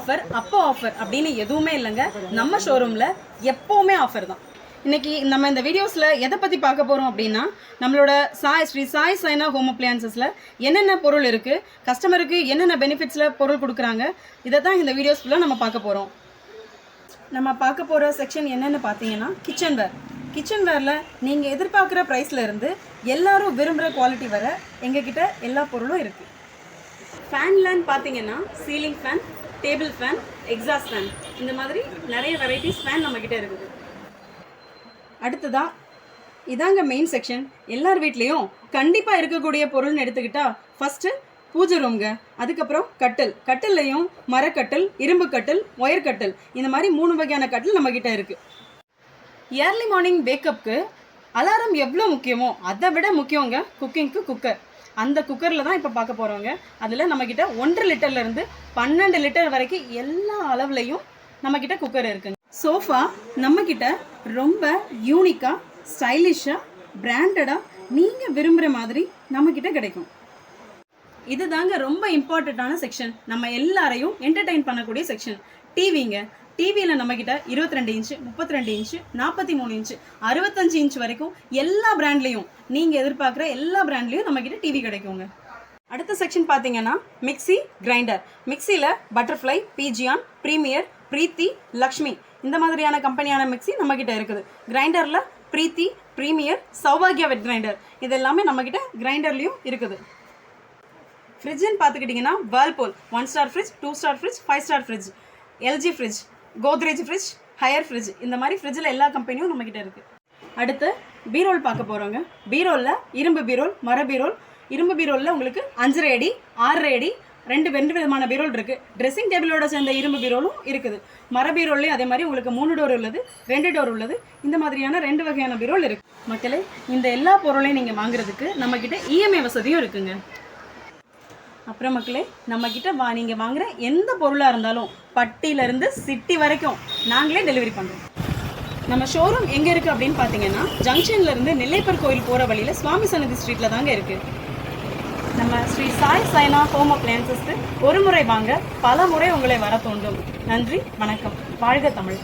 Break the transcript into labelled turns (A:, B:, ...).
A: Offer அப்போ offer அப்படின்னு எதுவுமே இல்லைங்க. நம்ம ஷோரூமில் எப்போவுமே ஆஃபர் தான். இன்னைக்கு நம்ம இந்த வீடியோஸில் எதை பற்றி பார்க்க போகிறோம் அப்படின்னா நம்மளோட சாய் ஸ்ரீ சாய் சைனா ஹோம் அப்ளையன்சஸில் என்னென்ன பொருள் இருக்குது கஸ்டமருக்கு என்னென்ன பெனிஃபிட்ஸில் பொருள் கொடுக்குறாங்க இதை தான் இந்த வீடியோஸ் ஃபுல்லாக நம்ம பார்க்க போகிறோம் நம்ம பார்க்க போகிற செக்ஷன் என்னென்னு பார்த்தீங்கன்னா கிச்சன் வேர் கிச்சன் வேரில் நீங்கள் எதிர்பார்க்குற ப்ரைஸில் இருந்து எல்லாரும் விரும்புகிற குவாலிட்டி வர எங்ககிட்ட எல்லா பொருளும் இருக்குது ஃபேன்லன்னு பார்த்தீங்கன்னா ceiling fan table fan exhaust fan. இந்த மாதிரி நிறைய வெரைட்டிஸ் ஃபேன் நம்மக்கிட்ட இருக்குது. அடுத்ததா இதாங்க மெயின் செக்ஷன் எல்லார் வீட்லேயும் கண்டிப்பாக இருக்கக்கூடிய பொருள்னு எடுத்துக்கிட்டா ஃபஸ்ட்டு பூஜை ரூம்ங்க அதுக்கப்புறம் கட்டில். கட்டில்லையும் மரக்கட்டில் இரும்பு கட்டில் ஒயர் கட்டில். இந்த மாதிரி மூணு வகையான கட்டில் நம்மக்கிட்ட இருக்குது ஏர்லி மார்னிங் வேக்கப்புக்கு அலாரம் எவ்வளோ முக்கியமோ அதை விட முக்கியங்க குக்கிங்க்கு குக்கர் அந்த குக்கரில் தான் இப்போ பார்க்க போகிறோங்க அதில் நம்மக்கிட்ட ஒன்றரை லிட்டர்லேருந்து பன்னெண்டு லிட்டர் வரைக்கும் எல்லா அளவுலையும் நம்மக்கிட்ட குக்கர் இருக்குங்க. சோஃபா நம்மக்கிட்ட ரொம்ப யூனிக்காக ஸ்டைலிஷாக பிராண்டடாக நீங்கள் விரும்புகிற மாதிரி நம்மக்கிட்ட கிடைக்கும். இதுதாங்க ரொம்ப இம்பார்ட்டண்ட்டான செக்ஷன் நம்ம எல்லாரையும் என்டர்டெயின் பண்ணக்கூடிய செக்ஷன் டிவிங்க டிவியில் நம்மக்கிட்ட இருபத்தி ரெண்டு இன்ச்சு முப்பத்தி ரெண்டு இன்ச்சு நாற்பத்தி மூணு இன்ச்சு அறுபத்தஞ்சு இன்ச் வரைக்கும் எல்லா பிராண்ட்லேயும் நீங்கள் எதிர்பார்க்குற எல்லா பிராண்ட்லேயும் நம்மக்கிட்ட டிவி கிடைக்குங்க. அடுத்த செக்ஷன் பார்த்தீங்கன்னா மிக்ஸி கிரைண்டர் மிக்ஸியில் Butterfly Pigeon Premier Preethi Lakshmi இந்த மாதிரியான கம்பெனியான மிக்ஸி நம்மக்கிட்ட இருக்குது. கிரைண்டரில் பிரீத்தி ப்ரீமியர் சௌபாகியா வெட் கிரைண்டர் இது எல்லாமே நம்மக்கிட்ட கிரைண்டர்லேயும் இருக்குது. ஃப்ரிட்ஜுன்னு பார்த்துக்கிட்டிங்கன்னா Whirlpool one star fridge two star fridge five star fridge LG fridge Godrej fridge Haier fridge இந்த மாதிரி ஃப்ரிட்ஜில் எல்லா கம்பெனியும் நம்மக்கிட்ட இருக்குது அடுத்து பீரோல் பார்க்க போகிறோங்க பீரோலில் இரும்பு பீரோல் மர பீரோல் இரும்பு பீரோலில் உங்களுக்கு அஞ்சரை அடி ஆறரை அடி ரெண்டு ரெண்டு விதமான பீரோல் இருக்குது ட்ரெஸ்ஸிங் டேபிளோட சேர்ந்த இரும்பு பீரோலும் இருக்குது. மர பீரோல்லையும் அதே மாதிரி உங்களுக்கு மூணு டோர் உள்ளது ரெண்டு டோர் உள்ளது. இந்த மாதிரியான ரெண்டு வகையான பீரோல் இருக்குது மக்களே இந்த எல்லா பொருளையும் நீங்கள் வாங்குறதுக்கு நம்மக்கிட்ட இஎம்ஐ வசதியும் இருக்குங்க. அப்புறம் மக்களே நம்ம கிட்ட வா நீங்க வாங்குற எந்த பொருளா இருந்தாலும் பட்டியில இருந்து சிட்டி வரைக்கும் நாங்களே டெலிவரி பண்றோம். நம்ம ஷோரூம் எங்க இருக்கு அப்படின்னு பாத்தீங்கன்னா ஜங்ஷன்ல இருந்து நெல்லைப்பர் கோயில் போற வழியில சுவாமி சன்னதி ஸ்ட்ரீட்ல தாங்க இருக்கு. நம்ம ஸ்ரீ சாய் சைனா ஹோம் அப்ளையன்சஸ்க்கு ஒரு முறை வாங்க பல முறை உங்களை வர தோண்டும் நன்றி வணக்கம். வாழ்க தமிழ்.